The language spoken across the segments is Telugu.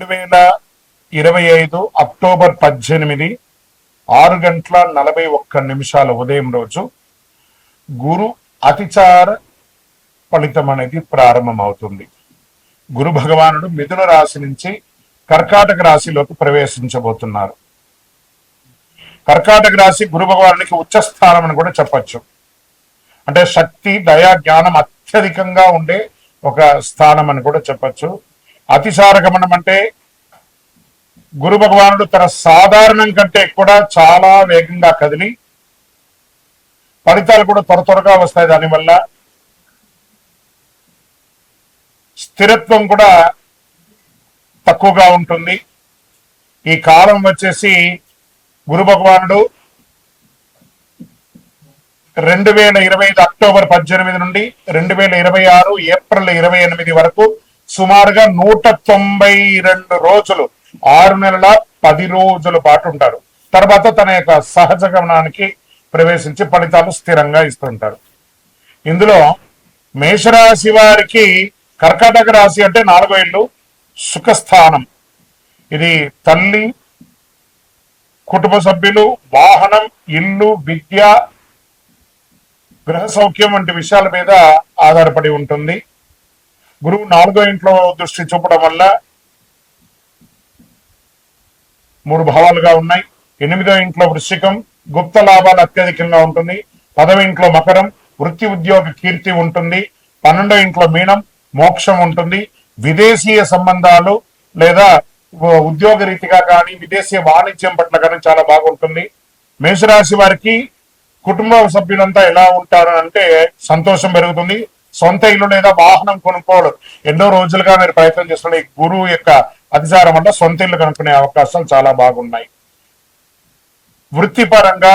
రెండు వేల ఇరవై ఐదు అక్టోబర్ పద్దెనిమిది ఆరు గంటల నలభై ఒక్క నిమిషాల ఉదయం రోజు గురు అతిచార ఫలితం అనేది ప్రారంభమవుతుంది. గురు భగవానుడు మిథున రాశి నుంచి కర్కాటక రాశిలోకి ప్రవేశించబోతున్నారు. కర్కాటక రాశి గురు భగవానునికి ఉచ్చస్థానం అని కూడా చెప్పచ్చు. అంటే శక్తి దయా జ్ఞానం అత్యధికంగా ఉండే ఒక స్థానం అని కూడా చెప్పచ్చు. అతిసార గమనం అంటే గురు భగవానుడు తన సాధారణం కంటే కూడా చాలా వేగంగా కదిలి ఫలితాలు కూడా త్వర త్వరగా వస్తాయి దానివల్ల. స్థిరత్వం కూడా తక్కువగా ఉంటుంది. ఈ కాలం వచ్చేసి గురు భగవానుడు రెండు వేల ఇరవై ఐదు అక్టోబర్ పద్దెనిమిది నుండి రెండు వేల ఇరవై ఆరు ఏప్రిల్ ఇరవై ఎనిమిది వరకు సుమారుగా నూట తొంభై రెండు రోజులు ఆరు నెలల పది రోజుల పాటు ఉంటారు. తర్వాత తన యొక్క సహజ గమనానికి ప్రవేశించి ఫలితాలు స్థిరంగా ఇస్తుంటారు. ఇందులో మేషరాశి వారికి కర్కాటక రాశి అంటే నాలుగో ఇల్లు సుఖస్థానం. ఇది తల్లి కుటుంబ సభ్యులు వాహనం ఇల్లు విద్య గృహ సౌఖ్యం వంటి విషయాల మీద ఆధారపడి ఉంటుంది. గురువు నాలుగో ఇంట్లో దృష్టి చూపడం వల్ల మూడు భావాలుగా ఉన్నాయి. ఎనిమిదో ఇంట్లో వృశ్చికం గుప్త లాభాలు అత్యధికంగా ఉంటుంది. పదవ ఇంట్లో మకరం వృత్తి ఉద్యోగ కీర్తి ఉంటుంది. పన్నెండో ఇంట్లో మీనం మోక్షం ఉంటుంది. విదేశీయ సంబంధాలు లేదా ఉద్యోగ రీతిగా కానీ విదేశీయ వాణిజ్యం పట్ల కానీ చాలా బాగుంటుంది. మేషరాశి వారికి కుటుంబ సభ్యులంతా ఎలా ఉంటారు అంటే సంతోషం పెరుగుతుంది. సొంత ఇల్లు లేదా వాహనం కొనుక్కోవడం. ఎన్నో రోజులుగా మీరు ప్రయత్నం చేస్తున్న ఈ గురువు యొక్క అధికారం వల్ల సొంత ఇల్లు కనుక్కునే అవకాశాలు చాలా బాగున్నాయి. వృత్తిపరంగా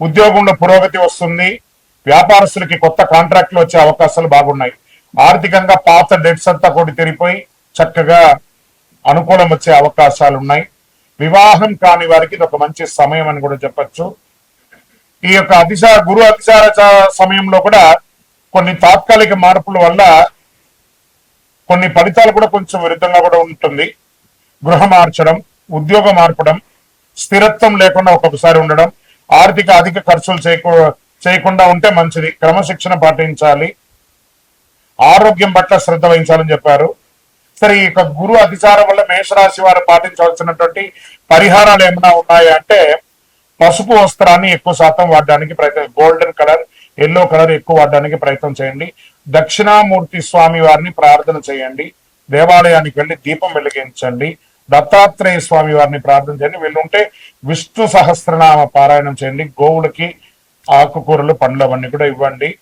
ఉద్యోగంలో పురోగతి వస్తుంది. వ్యాపారస్తులకి కొత్త కాంట్రాక్ట్లు వచ్చే అవకాశాలు బాగున్నాయి. ఆర్థికంగా పాత డెట్స్ అంతా కూడా తిరిగిపోయి చక్కగా అనుకూలం వచ్చే అవకాశాలు ఉన్నాయి. వివాహం కాని వారికి ఇది ఒక మంచి సమయం అని కూడా చెప్పచ్చు. ఈ యొక్క అతిసార గురు అతిసార సమయంలో కూడా కొన్ని తాత్కాలిక మార్పుల వల్ల కొన్ని ఫలితాలు కూడా కొంచెం విరుద్ధంగా కూడా ఉంటుంది. గృహ మార్చడం ఉద్యోగం మార్పడం స్థిరత్వం లేకుండా ఒక్కొక్కసారి ఉండడం ఆర్థిక అధిక ఖర్చులు చేయకూ చేయకుండా ఉంటే మంచిది. క్రమశిక్షణ పాటించాలి. ఆరోగ్యం పట్ల శ్రద్ధ వహించాలని చెప్పారు. సరే ఈ యొక్క గురు అధిచారం వల్ల మేషరాశి వారు పాటించవలసినటువంటి పరిహారాలు ఏమైనా ఉన్నాయా అంటే పసుపు వస్త్రాన్ని ఎక్కువ శాతం వాడడానికి ప్రయత్నం గోల్డెన్ కలర్ ఎల్లో కలర్ ఎక్కువ వాడడానికి ప్రయత్నం చేయండి. దక్షిణామూర్తి స్వామి వారిని ప్రార్థన చేయండి. దేవాలయానికి వెళ్ళి దీపం వెలిగించండి. దత్తాత్రేయ స్వామి వారిని ప్రార్థన చేయండి. వెళ్ళుంటే విష్ణు సహస్రనామ పారాయణం చేయండి. గోవులకి ఆకుకూరలు పండ్లు అవన్నీ కూడా ఇవ్వండి.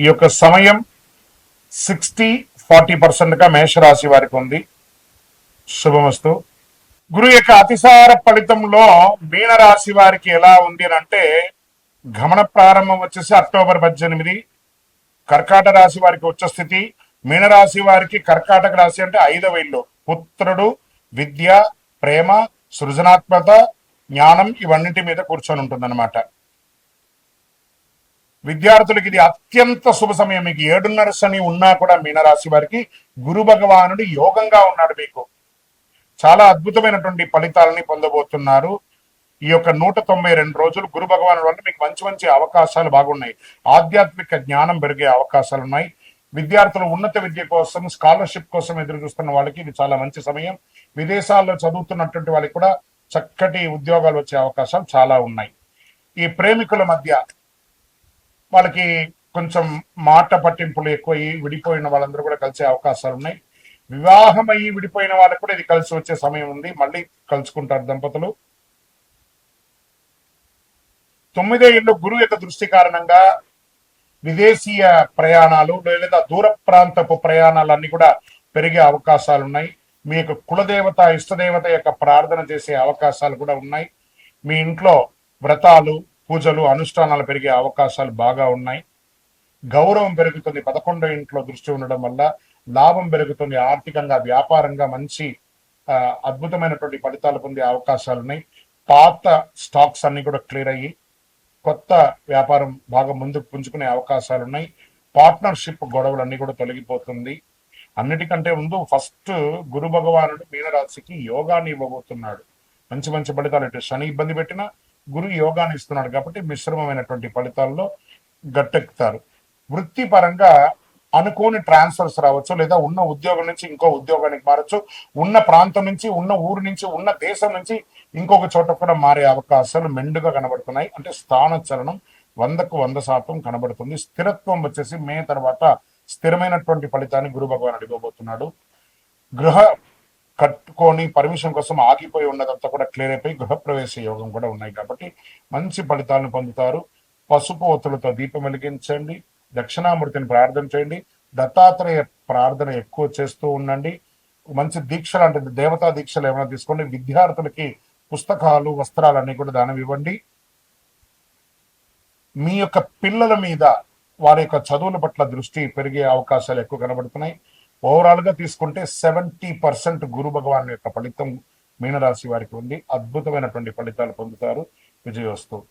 ఈ యొక్క సమయం సిక్స్టీ ఫార్టీ పర్సెంట్గా మేషరాశి వారికి ఉంది. శుభమస్తు. గురు యొక్క అతిసార ఫలితంలో మీనరాశి వారికి ఎలా ఉంది అని అంటే గమన ప్రారంభం వచ్చేసి అక్టోబర్ పద్దెనిమిది. కర్కాట రాశి వారికి ఉచ్చ స్థితి. మీనరాశి వారికి కర్కాటక రాశి అంటే ఐదవ ఇల్లు. పుత్రుడు విద్య ప్రేమ సృజనాత్మక జ్ఞానం ఇవన్నిటి మీద కూర్చొని ఉంటుందన్నమాట. విద్యార్థులకి ఇది అత్యంత శుభ సమయం. మీకు ఏడున్నర శని ఉన్నా కూడా మీనరాశి వారికి గురు భగవానుడు యోగంగా ఉన్నాడు మీకు. చాలా అద్భుతమైనటువంటి ఫలితాలని పొందబోతున్నారు. ఈ యొక్క నూట తొంభై రెండు రోజులు గురు భగవాను వల్ల మీకు మంచి మంచి అవకాశాలు బాగున్నాయి. ఆధ్యాత్మిక జ్ఞానం పెరిగే అవకాశాలు ఉన్నాయి. విద్యార్థులు ఉన్నత విద్య కోసం స్కాలర్షిప్ కోసం ఎదురు చూస్తున్న వాళ్ళకి ఇది చాలా మంచి సమయం. విదేశాల్లో చదువుతున్నటువంటి వాళ్ళకి కూడా చక్కటి ఉద్యోగాలు వచ్చే అవకాశాలు చాలా ఉన్నాయి. ఈ ప్రేమికుల మధ్య వాళ్ళకి కొంచెం మాట పట్టింపులు ఎక్కువయ్యి విడిపోయిన వాళ్ళందరూ కూడా కలిసే అవకాశాలు ఉన్నాయి. వివాహమై విడిపోయిన వాళ్ళకు కూడా ఇది కలిసి వచ్చే సమయం ఉంది. మళ్ళీ కలుసుకుంటారు దంపతులు. తొమ్మిదో ఏళ్ళు గురువు యొక్క దృష్టి కారణంగా విదేశీయ ప్రయాణాలు లేదా దూర ప్రాంతపు ప్రయాణాలు కూడా పెరిగే అవకాశాలు ఉన్నాయి. మీ యొక్క కులదేవత ఇష్టదేవత యొక్క ప్రార్థన చేసే అవకాశాలు కూడా ఉన్నాయి. మీ ఇంట్లో వ్రతాలు పూజలు అనుష్ఠానాలు పెరిగే అవకాశాలు బాగా ఉన్నాయి. గౌరవం పెరుగుతుంది. పదకొండో ఇంట్లో దృష్టి ఉండడం వల్ల లాభం పెరుగుతుంది. ఆర్థికంగా వ్యాపారంగా మంచి అద్భుతమైనటువంటి ఫలితాలు పొందే అవకాశాలు ఉన్నాయి. పాత స్టాక్స్ అన్ని కూడా క్లియర్ అయ్యి కొత్త వ్యాపారం బాగా ముందుకు పుంజుకునే అవకాశాలు ఉన్నాయి పార్ట్నర్షిప్ గొడవలన్నీ కూడా తొలగిపోతుంది. అన్నిటికంటే ముందు ఫస్ట్ గురు భగవానుడు మీనరాశికి యోగాన్ని ఇవ్వబోతున్నాడు. మంచి మంచి ఫలితాలు ఇటు శని ఇబ్బంది పెట్టినా గురు యోగాన్ని ఇస్తున్నాడు కాబట్టి మిశ్రమమైనటువంటి ఫలితాల్లో గట్టెక్కుతారు. వృత్తిపరంగా అనుకోని ట్రాన్స్ఫర్స్ రావచ్చు లేదా ఉన్న ఉద్యోగం నుంచి ఇంకో ఉద్యోగానికి మారచ్చు ఉన్న ప్రాంతం నుంచి ఉన్న ఊరు నుంచి ఉన్న దేశం నుంచి ఇంకొక చోట కూడా మారే అవకాశాలు మెండుగా కనబడుతున్నాయి. అంటే స్థాన చలనం వందకు వంద శాతం కనబడుతుంది. స్థిరత్వం వచ్చేసి మే తర్వాత స్థిరమైనటువంటి ఫలితాన్ని గురు భగవాన్ ఇవ్వబోతున్నాడు. గృహ కట్టుకొని పర్మిషన్ కోసం ఆగిపోయి ఉన్నదంతా కూడా క్లియర్ అయిపోయి గృహప్రవేశ యోగం కూడా ఉన్నాయి కాబట్టి మంచి ఫలితాలను పొందుతారు. పసుపు ఒత్తులతో దీపం వెలిగించండి. దక్షిణామూర్తిని ప్రార్థన చేయండి. దత్తాత్రేయ ప్రార్థన ఎక్కువ చేస్తూ ఉండండి. మంచి దీక్షలు అంటే దేవతా దీక్షలు ఏమైనా తీసుకోండి. విద్యార్థులకి పుస్తకాలు వస్త్రాలు అన్ని కూడా దానం ఇవ్వండి. మీ యొక్క పిల్లల మీద వారి యొక్క చదువుల పట్ల దృష్టి పెరిగే అవకాశాలు ఎక్కువ కనబడుతున్నాయి. ఓవరాల్గా తీసుకుంటే సెవెంటీ పర్సెంట్ గురు భగవాన్ యొక్క ఫలితం మీనరాశి వారికి ఉంది. అద్భుతమైనటువంటి ఫలితాలు పొందుతారు. విజయోస్తు